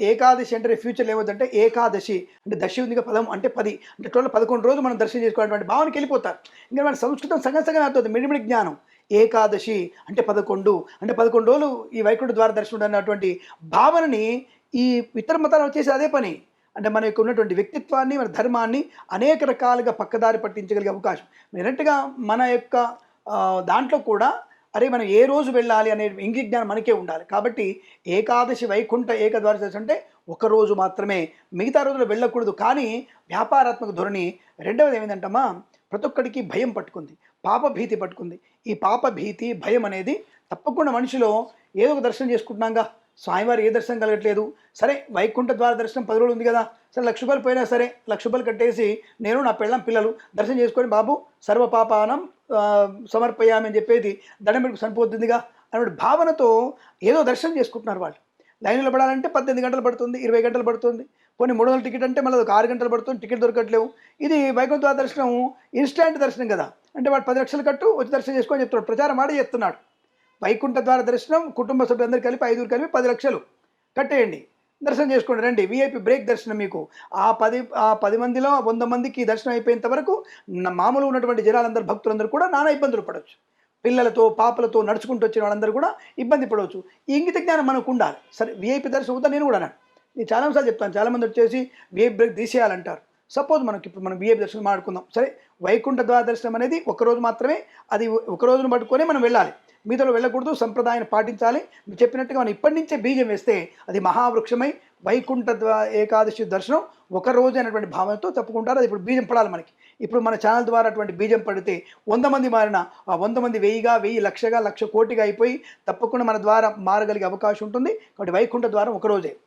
ఏకాదశి అంటే ఫ్యూచర్లో లేవద్దంటే ఏకాదశి అంటే దశి ఉందిగా పదం అంటే పది. అంటే టోటల్ పదకొండు రోజులు మనం దర్శనం చేసుకోవాలంటే భావనకి వెళ్ళిపోతారు. ఇంకా మన సంస్కృతం సగం సగం అవుతుంది మిడిమిడి జ్ఞానం. ఏకాదశి అంటే పదకొండు. అంటే పదకొండు రోజులు ఈ వైకుంఠ ద్వార దర్శనం అన్నటువంటి భావనని ఈ ఇతర మతాలు వచ్చేసి అదే పని. అంటే మన యొక్క ఉన్నటువంటి వ్యక్తిత్వాన్ని మన ధర్మాన్ని అనేక రకాలుగా పక్కదారి పట్టించగలిగే అవకాశం. డైరెక్ట్గా మన యొక్క దాంట్లో కూడా అరే మనం ఏ రోజు వెళ్ళాలి అనే ఇంగి జ్ఞానం మనకే ఉండాలి. కాబట్టి ఏకాదశి వైకుంఠ ఏకద్వారశ అంటే ఒక రోజు మాత్రమే. మిగతా రోజులు వెళ్ళకూడదు. కానీ వ్యాపారాత్మక ధోరణి రెండవది ఏమిటంటమ్మా ప్రతి ఒక్కడికి భయం పట్టుకుంది. పాపభీతి పట్టుకుంది. ఈ పాప భీతి భయం అనేది తప్పకుండా మనిషిలో ఏదో ఒక దర్శనం చేసుకుంటున్నాగా. స్వామివారి ఏ దర్శనం కలగట్లేదు. సరే వైకుంఠ ద్వార దర్శనం పది రోజులు ఉంది కదా. సరే లక్ష రూపాయలు పోయినా సరే లక్ష రూపాయలు కట్టేసి నేను నా పెళ్ళం పిల్లలు దర్శనం చేసుకొని బాబు సర్వపాపానం సమర్పయామని చెప్పేది సమర్పయామి అని చెప్పేది సరిపోతుందిగా అనే భావనతో ఏదో దర్శనం చేసుకుంటున్నారు వాళ్ళు. లైన్లో పడాలంటే పద్దెనిమిది గంటలు పడుతుంది ఇరవై గంటలు పడుతుంది. కొన్ని మూడు వందల టికెట్ అంటే మళ్ళీ ఒక ఆరు గంటలు పడుతుంది టికెట్ దొరకట్లేవు. ఇది వైకుంఠ ద్వార దర్శనం ఇన్స్టాంట్ దర్శనం కదా. అంటే వాడు పది లక్షలు కట్టు వచ్చి దర్శనం చేసుకొని చెప్తున్నాడు. ప్రచారం ఆడే చెప్తున్నాడు. వైకుంఠ ద్వార దర్శనం కుటుంబ సభ్యులందరూ కలిపి ఐదుగురు కలిపి పది లక్షలు కట్టేయండి. దర్శనం చేసుకోండి రండి. విఐపి బ్రేక్ దర్శనం మీకు. ఆ పది ఆ పది మందిలో వంద మందికి దర్శనం అయిపోయేంత వరకు మామూలు ఉన్నటువంటి జనాలందరూ భక్తులందరూ కూడా నానా ఇబ్బందులు పడవచ్చు. పిల్లలతో పాపలతో నడుచుకుంటూ వచ్చిన వాళ్ళందరూ కూడా ఇబ్బంది పడవచ్చు. ఈ ఇంగిత జ్ఞానం మనకు ఉండాలి. సరే విఐపి దర్శనం అవుతా నేను కూడా అన్నాను. నేను చాలాసార్లు చెప్తాను. చాలామంది వచ్చేసి విఐపి బ్రేక్ తీసేయాలంటారు. సపోజ్ మనకి ఇప్పుడు మనం విఐపి దర్శనం మాడుకుందాం సరే వైకుంఠ ద్వార దర్శనం అనేది ఒకరోజు మాత్రమే అది ఒక రోజును పట్టుకొని మనం వెళ్ళాలి. మీతో వెళ్ళకూడదు సంప్రదాయాన్ని పాటించాలి. మీరు చెప్పినట్టుగా మనం ఇప్పటి నుంచే బీజం వేస్తే అది మహావృక్షమై వైకుంఠ ఏకాదశి దర్శనం ఒక రోజు అనేటువంటి భావనతో తప్పుకుంటారు. అది ఇప్పుడు బీజం పడాలి మనకి. ఇప్పుడు మన ఛానల్ ద్వారా అటువంటి బీజం పడితే వంద మంది మారిన ఆ వంద మంది వెయ్యిగా వెయ్యి లక్షగా లక్ష కోటిగా అయిపోయి తప్పకుండా మన ద్వారా మారగలిగే అవకాశం ఉంటుంది. కాబట్టి వైకుంఠ ద్వారం ఒక రోజే.